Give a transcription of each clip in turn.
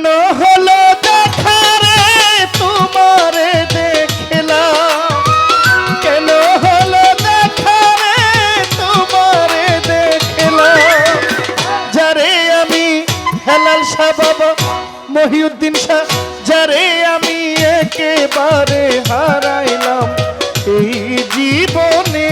কেন হলো দেখা রে? তোমারে দেখলাম। কেন হলো দেখা রে? তোমারে দেখলাম। যারে আমি হেলাল শাহ বাবা, মহিউদ্দিন শাহ, যারে আমি একেবারে হারাইলাম। এই জীবনে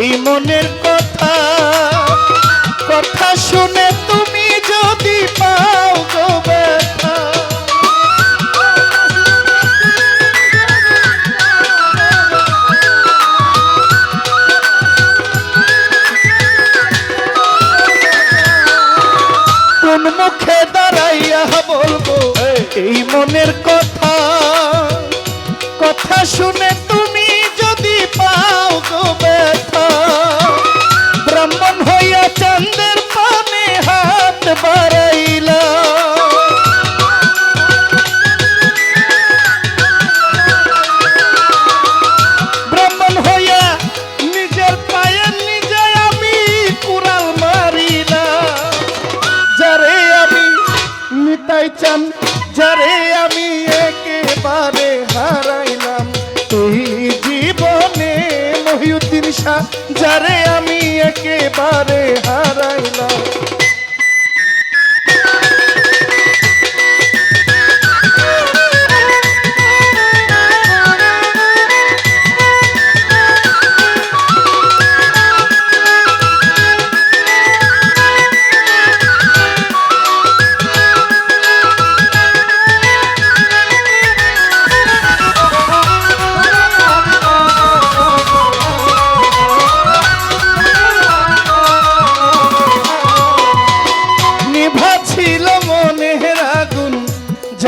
এই মনের কথা কথা শুনে চান যারে আমি একেবারে হারাইলাম। এই জীবনে মহিউদ্দিন শাহ যারে আমি একেবারে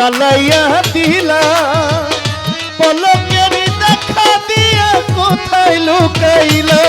জ্বালাইয়া দিলা। পলকের দেখা দিয়া কোথায় লুকাইলা?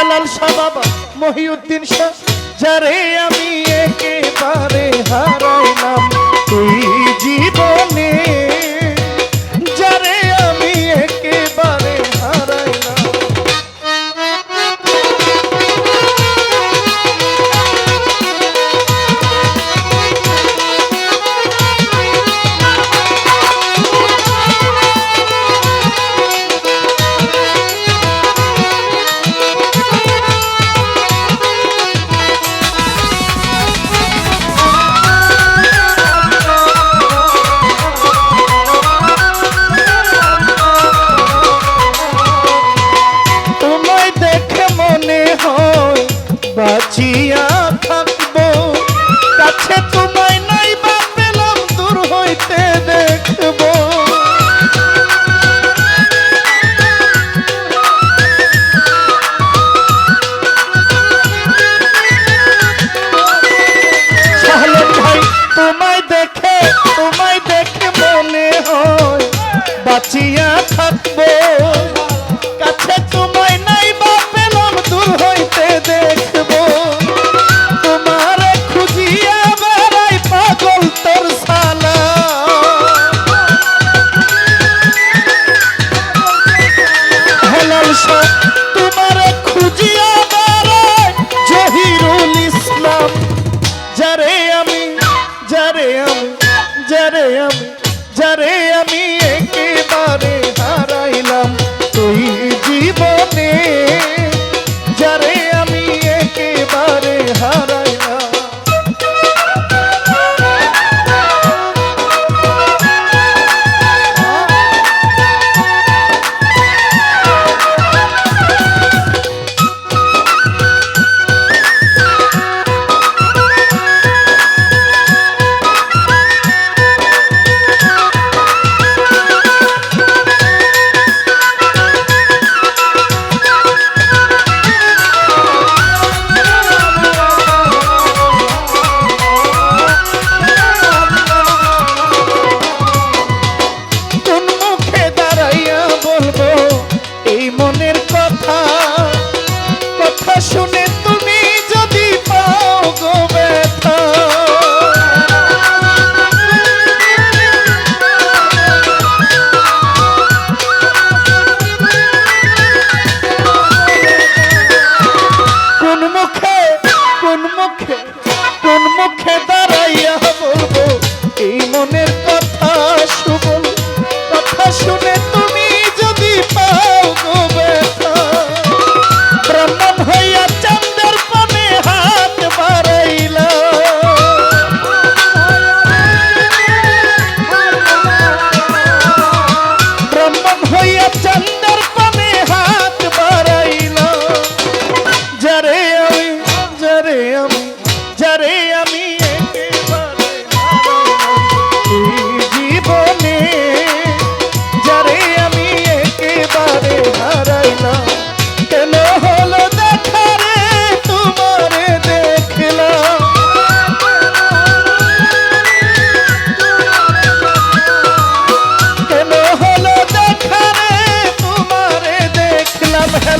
হেলাল শাহ বাবা মহিউদ্দিন শাহ যারে আমি একেবারে হারাইলাম। তুই জীবনে মনে হয় বাঁচিয়া থাকব।